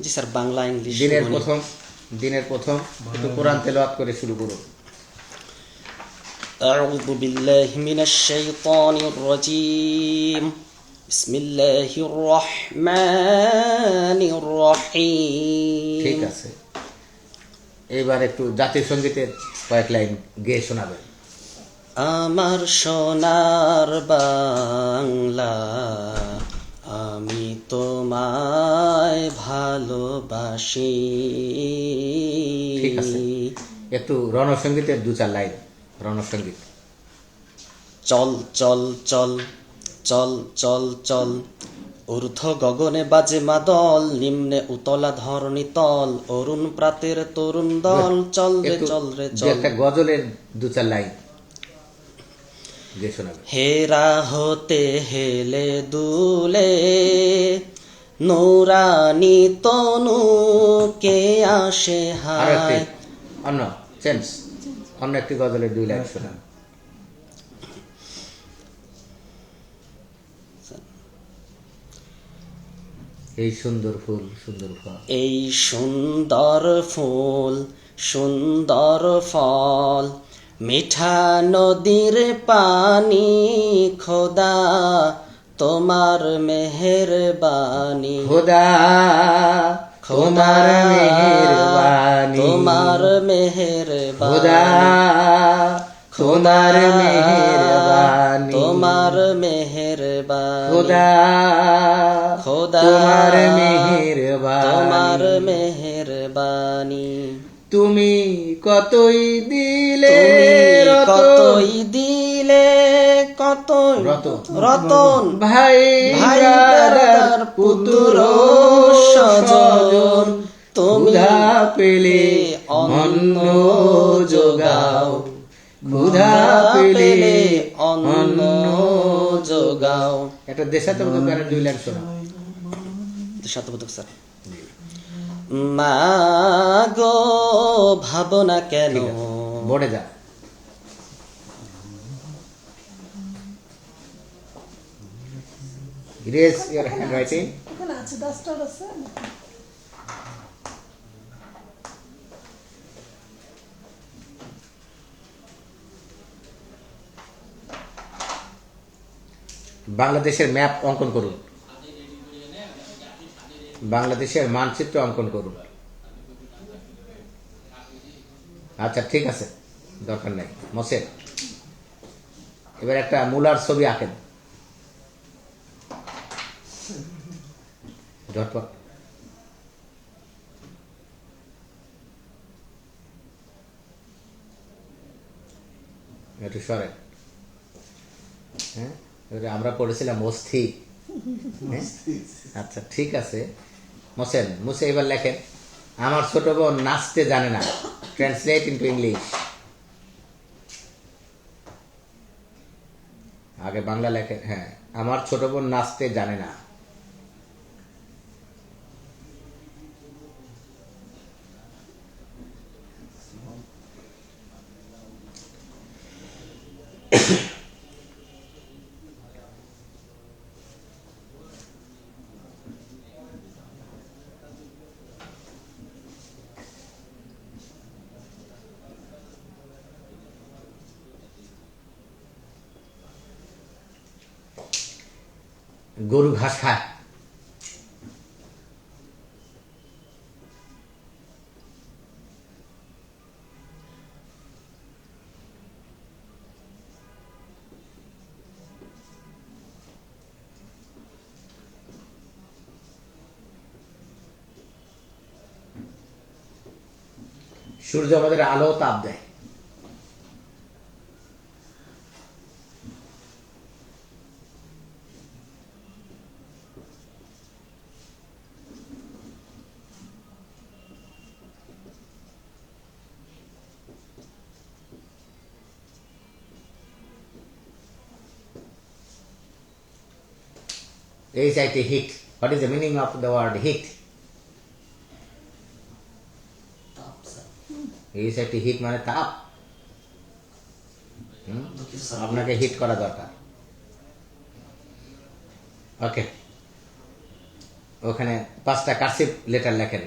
জি sir Bangla English দিনের গণিত। প্রথম দিনের প্রথম একটু কোরআন তেলাওয়াত করে শুরু করুন أعوذ بالله من الشيطان الرجيم بسم الله الرحمن ঠিক الرحيم আছে এবার একটু জাতীয় সঙ্গীতের কয়েক লাইন গেয়ে শোনাবেন আমার সোনার বাংলা আমি তোমায় ভালোবাসি। ঠিক আছে। একটু রণসঙ্গীতের দু চার লাইন রণসঙ্গীত। চল চল চল চল চল চল। ঊর্ধ্ব গগনে বাজে মাদল নিম্নে উতলা ধরণী তল। অরুণ প্রাতের তরুণ দল চল রে চল রে চল। একটা গজলের দু চার লাইন হেরা হতে হেলে দুলে নৌরানি তনু কে আসে হায়। অন্য চেঞ্জ অন্য একটি গজলের দুই লাইন শোনান এই সুন্দর ফুল সুন্দর ফল। এই সুন্দর ফুল সুন্দর ফল মিঠা নদীর পানি খোদা তোমার মেহেরবানি। খোদা খোদা তোমার মেহেরবানি। তোমার মেহেরবানি। খোদা তোমার মেহেরবানি। তোমার মেহেরবানি। খোদা খোদা তোমার মেহেরবানি। তোমার মেহেরবানি। তুমি কতই দিলে তুমি কতই দিলে কতই রতন। রতন। ভাই পুত্র পুত্র স্বজন পেলে অন্ন যোগাও। ক্ষুধা পেলে অন্ন যোগাও। একটা দেশাত্মক গানের দুই লাইন শোনা। শতপথক স্যার। মা গো ভাবনা কেন? বোর্ডে যা। Erase your handwriting. ওখানে আছে ডাস্টার আছে বাংলাদেশের ম্যাপ অঙ্কন করুন। বাংলাদেশের মানচিত্র অঙ্কন করুন। আচ্ছা ঠিক আছে দরকার নেই। মসেন এবার একটা মূলার ছবি আঁকেন। ঝটপট একটু সরে হ্যাঁ এবারে আমরা পড়েছিলাম অস্থি। হ্যাঁ? আচ্ছা ঠিক আছে। মোসেন মুসে এবার লেখেন আমার ছোট বোন নাচতে জানে না। ট্রান্সলেট ইন্টু ইংলিশ আগে বাংলা লেখেন হ্যাঁ আমার ছোট বোন নাচতে জানে না। গরু ঘাস। খায় সূর্য আমাদের আলো তাপ দেয়। H I T heat. What is the meaning of the word heat? H I T heat মানে তাপ? আপনাকে হিট করা দরকার ওকে ওখানে পাঁচটা কার্সিভ লেটার লেখেন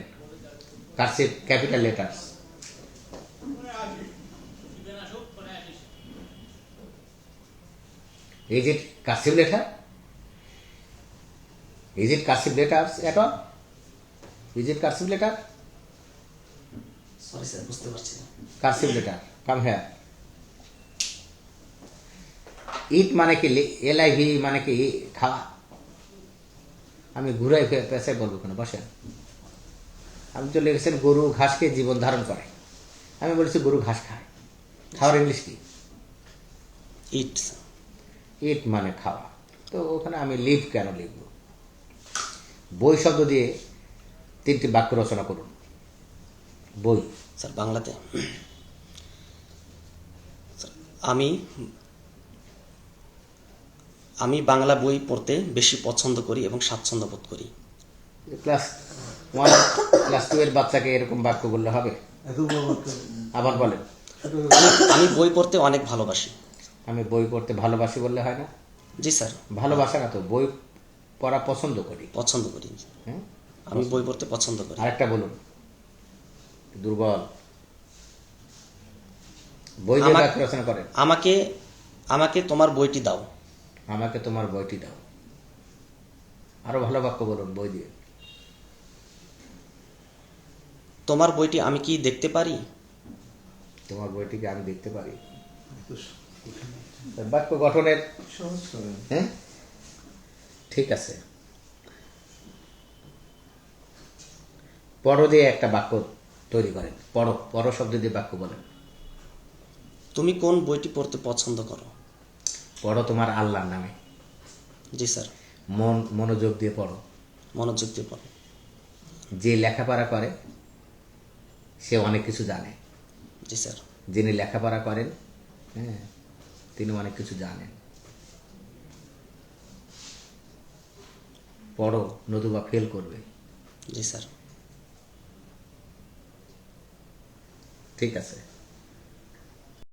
cursive capital letters Is it cursive letter? Is it cursive letters at all? Is it cursive letter? Sorry sir বুঝতে পারছি না। Cursive letter come here it মানে কি এল আই ভি মানে কি খাওয়া? আমি ফে- পেঁচাই বলব কেন? বসেন। আপনি তো লিখেছেন গরু ঘাস খেয়ে জীবন ধারণ করে। আমি বলেছি গরু ঘাস খায়। খাওয়ার ইংলিশ কি? ইট ইট মানে খাওয়া। তো ওখানে আমি লিভ কেন লিখব? বই শব্দ দিয়ে তিনটি বাক্য রচনা করুন। বই। স্যার বাংলাতে। আমি আমি বাংলা বই পড়তে বেশি পছন্দ করি এবং স্বাচ্ছন্দ্য বোধ করি। ক্লাস ওয়ান ক্লাস টু এর বাচ্চাকে এরকম বাক্য বললে হবে? আবার বলেন। আমি- আমি বই পড়তে অনেক ভালোবাসি। আমি বই পড়তে ভালোবাসি বললে হয় না? জি স্যার। ভালোবাসা না তো বই পড়া পছন্দ করি। পছন্দ করি। হ্যাঁ আমি বই পড়তে পছন্দ করি। আরেকটা বলুন। দুর্বল। বই রচনা করেন আমাকে আমাকে তোমার বইটি দাও। আমাকে তোমার বইটি দাও। আরও ভালো বাক্য বলুন বই দিয়ে। তোমার বইটি আমি কি দেখতে পারি? তোমার বইটিকে আমি দেখতে পারি। বাক্য গঠনের সহজ হ্যাঁ? ঠিক আছে। পর দিয়ে একটা বাক্য তৈরি করেন। পর পর শব্দ দিয়ে বাক্য বলেন। তুমি কোন বইটি পড়তে পছন্দ করো? পড়ো তোমার আল্লাহর নামে। জি স্যার। মন মনোযোগ দিয়ে পড়ো। মনোযোগ দিয়ে পড়ো। যে লেখাপড়া করে সে অনেক কিছু জানে। জি স্যার। যিনি লেখাপড়া করেন হ্যাঁ তিনি অনেক কিছু জানেন। পড়ো নতুবা ফেল করবে। জি স্যার। ঠিক আছে?